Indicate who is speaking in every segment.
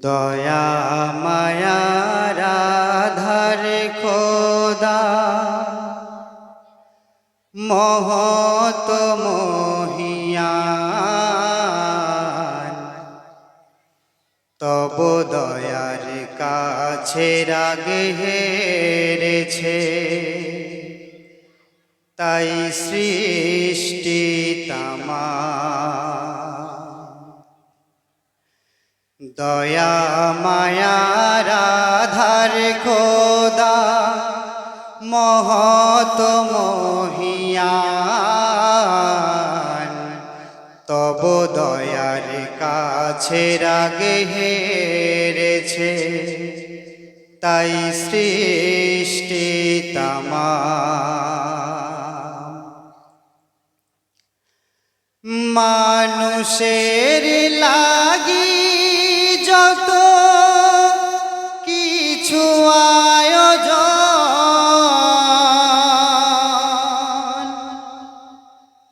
Speaker 1: দয়া মায়ার আধার খোদা মহত মহিয়ান। তব দয়ার কাছে রাগে হেরেছে তাই সৃষ্টি তামা দয়া মায়ার আধার খোদা মহত মহিয়ান, তব দয়ার কাছে রাগে হেরেছে। তাই সৃষ্টি তামা মানুষের লাগি যত কিছু আয়োজন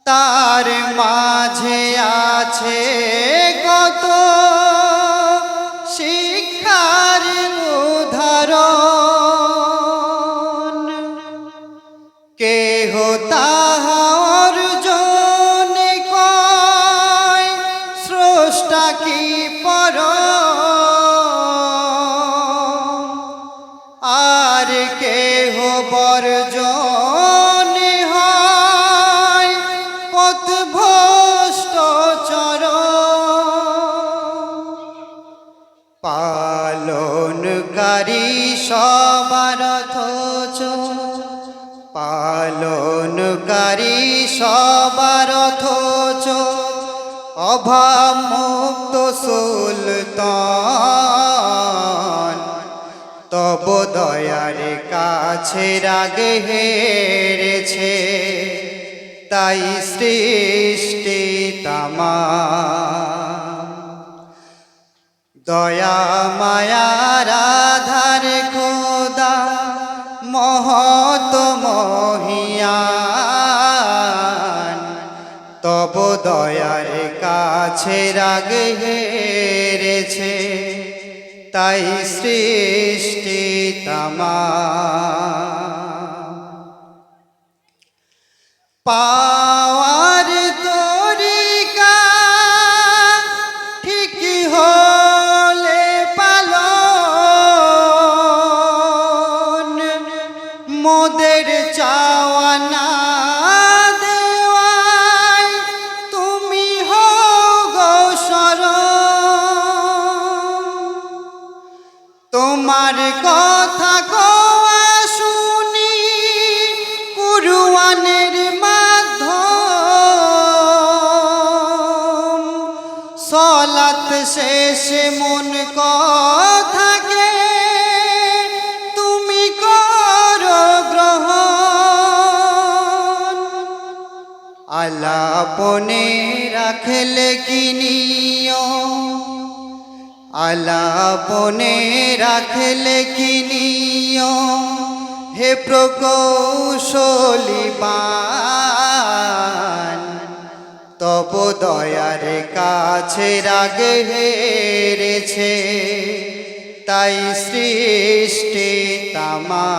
Speaker 1: তার মাঝে আছে কত পালনকারী সবার অথচ, পালনকারী সবার অথচ অভাব মুক্ত সুলতান। তব দয়ার কাছে রাগে হেরেছে, তাই সৃষ্টি তামা দয়া মায়ার আধার খোদা মহত মহিয়ান। তব দয়ার কাছে রাগ হেরেছে, তাই সৃষ্টি তামা। পাওয়ার তোমার কথা কোয়া শুনি কুরুয়ানের মাধ্যম। সলাত শেষে মন কথাকে তুমি করো গ্রহণ। আলাপনে রাখলে কি নিয়ম? আলাপনে রাখলে কি নিয়ম? হে প্রকৌশলী বান, তব দয়ার কাছে রাগে হেরেছে। তাই সৃষ্টি তামা,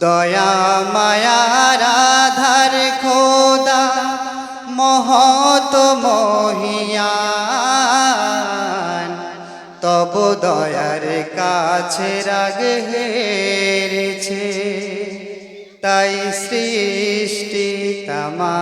Speaker 1: দয়া মায়ার আধার খোদা মহত মহিয়ান তব দয়ার কাছে রাগ হেরেছে। তাই সৃষ্টি তামা